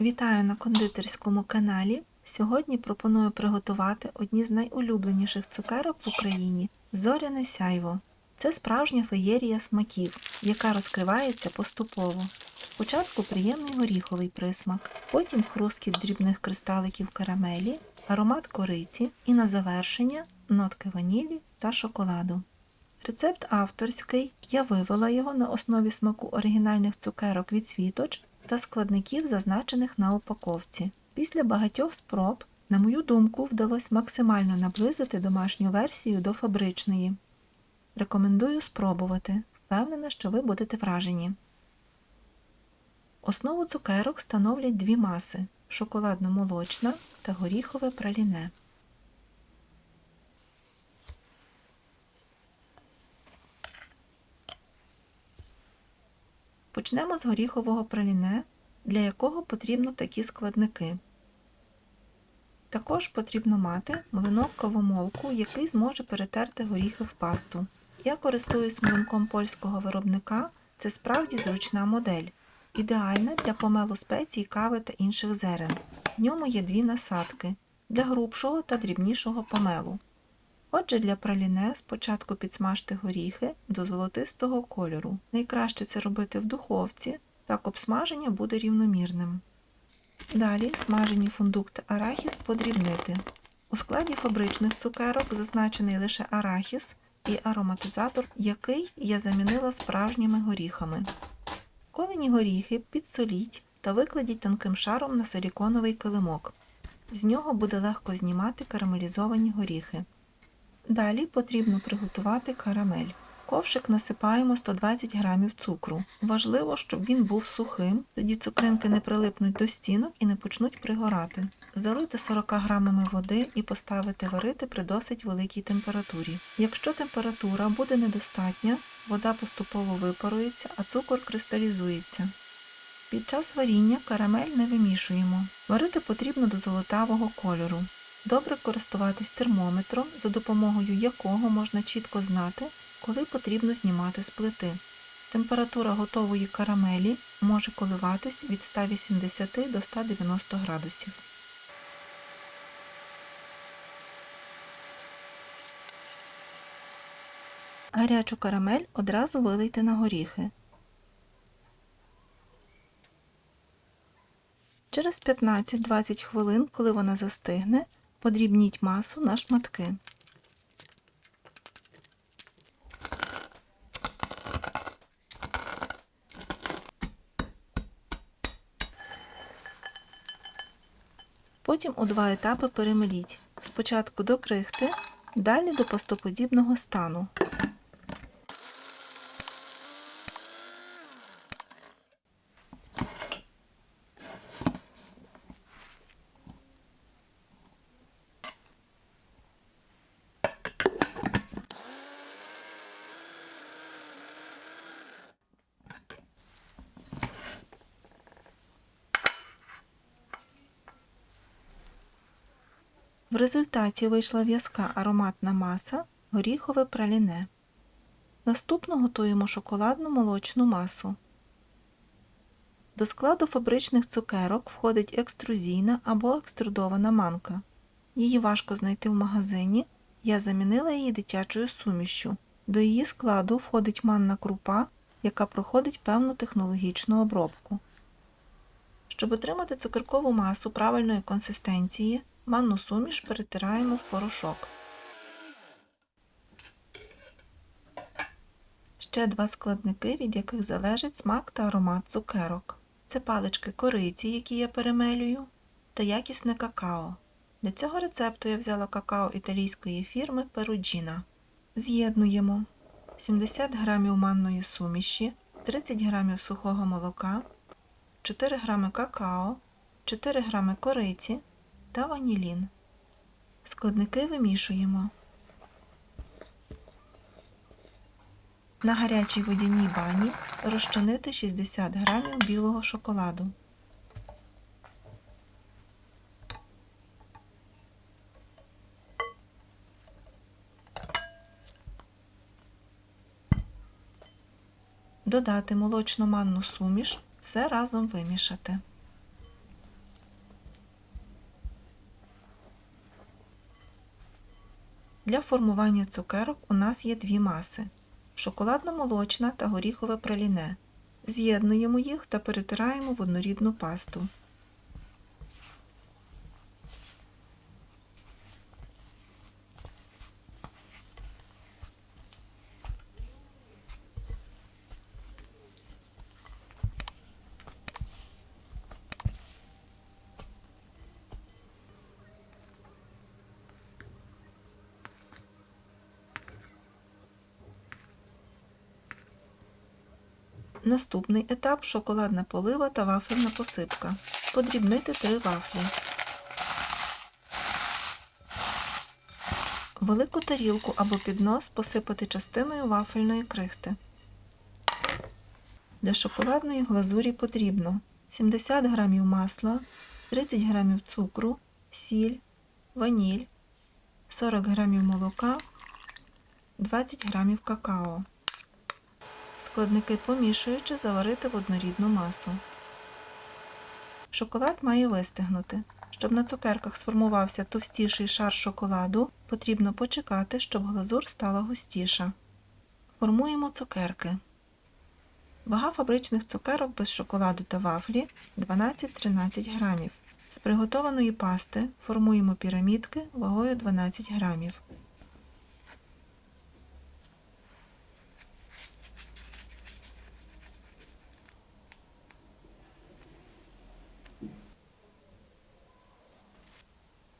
Вітаю на кондитерському каналі. Сьогодні пропоную приготувати одні з найулюбленіших цукерок в Україні зоряне сяйво. Це справжня феєрія смаків, яка розкривається поступово. Спочатку приємний горіховий присмак, потім хрусткіт дрібних кристаликів карамелі, аромат кориці і на завершення нотки ванілі та шоколаду. Рецепт авторський. Я вивела його на основі смаку оригінальних цукерок від світоч та складників, зазначених на упаковці. Після багатьох спроб, на мою думку, вдалося максимально наблизити домашню версію до фабричної. Рекомендую спробувати. Впевнена, що ви будете вражені. Основу цукерок становлять дві маси шоколадно-молочна та горіхове праліне. Почнемо з горіхового праліне, для якого потрібно такі складники. Також потрібно мати млинок кавомолку, який зможе перетерти горіхи в пасту. Я користуюсь млинком польського виробника, це справді зручна модель, ідеальна для помелу спецій, кави та інших зерен. В ньому є дві насадки для грубшого та дрібнішого помелу. Отже, для праліне спочатку підсмажте горіхи до золотистого кольору. Найкраще це робити в духовці, так обсмаження буде рівномірним. Далі смажені фундук та арахіс подрібнити. У складі фабричних цукерок зазначений лише арахіс і ароматизатор, який я замінила справжніми горіхами. Колені горіхи підсоліть та викладіть тонким шаром на силіконовий килимок. З нього буде легко знімати карамелізовані горіхи. Далі потрібно приготувати карамель. Ковшик насипаємо 120 г цукру. Важливо, щоб він був сухим, тоді цукринки не прилипнуть до стінок і не почнуть пригорати. Залити 40 грамами води і поставити варити при досить великій температурі. Якщо температура буде недостатня, вода поступово випарується, а цукор кристалізується. Під час варіння карамель не вимішуємо. Варити потрібно до золотавого кольору. Добре користуватись термометром, за допомогою якого можна чітко знати, коли потрібно знімати з плити. Температура готової карамелі може коливатись від 180 до 190 градусів. Гарячу карамель одразу вилийте на горіхи. Через 15-20 хвилин, коли вона застигне, подрібніть масу на шматки. Потім у два етапи перемеліть. Спочатку до крихти, далі до пастоподібного стану. Результаті вийшла в'язка ароматна маса, горіхове праліне. Наступно готуємо шоколадну молочну масу. До складу фабричних цукерок входить екструзійна або екструдована манка. Її важко знайти в магазині. Я замінила її дитячою сумішшю. До її складу входить манна крупа, яка проходить певну технологічну обробку. Щоб отримати цукеркову масу правильної консистенції, манну суміш перетираємо в порошок. Ще два складники, від яких залежить смак та аромат цукерок. Це палички кориці, які я перемелюю, та якісне какао. Для цього рецепту я взяла какао італійської фірми Perugina. З'єднуємо 70 г манної суміші, 30 г сухого молока, 4 г какао, 4 г кориці та ванілін. Складники вимішуємо. На гарячій водяній бані розчинити 60 г білого шоколаду. Додати молочно-манну суміш, все разом вимішати. Для формування цукерок у нас є дві маси шоколадно-молочна та горіхове праліне. З'єднуємо їх та перетираємо в однорідну пасту. Наступний етап шоколадна полива та вафельна посипка. Подрібнити три вафлі. Велику тарілку або піднос посипати частиною вафельної крихти. Для шоколадної глазурі потрібно 70 г масла, 30 г цукру, сіль, ваніль, 40 г молока, 20 г какао. Складники помішуючи заварити в однорідну масу. Шоколад має вистигнути. Щоб на цукерках сформувався товстіший шар шоколаду, потрібно почекати, щоб глазур стала густіша. Формуємо цукерки. Вага фабричних цукерок без шоколаду та вафлі 12-13 грамів. З приготованої пасти формуємо пірамідки вагою 12 грамів.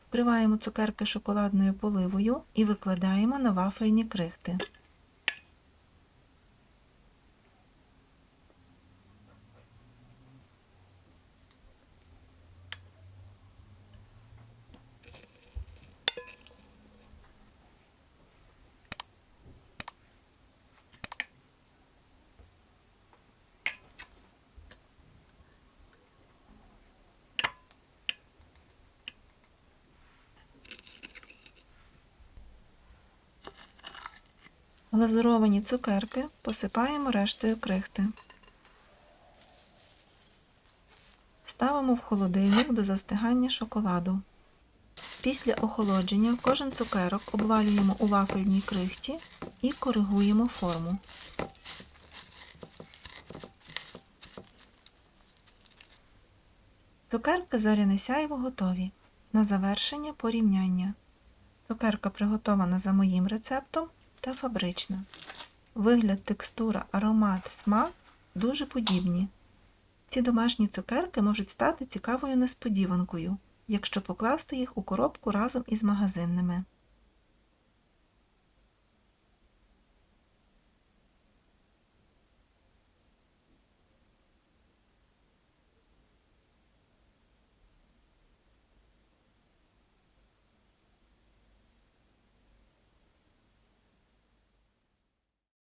Вкриваємо цукерки шоколадною поливою і викладаємо на вафельні крихти. Глазуровані цукерки посипаємо рештою крихти. Ставимо в холодильник до застигання шоколаду. Після охолодження кожен цукерок обвалюємо у вафельній крихті і коригуємо форму. Цукерки зоряне сяйво готові. На завершення порівняння. Цукерка приготована за моїм рецептом та фабрична. Вигляд, текстура, аромат, смак дуже подібні. Ці домашні цукерки можуть стати цікавою несподіванкою, якщо покласти їх у коробку разом із магазинними.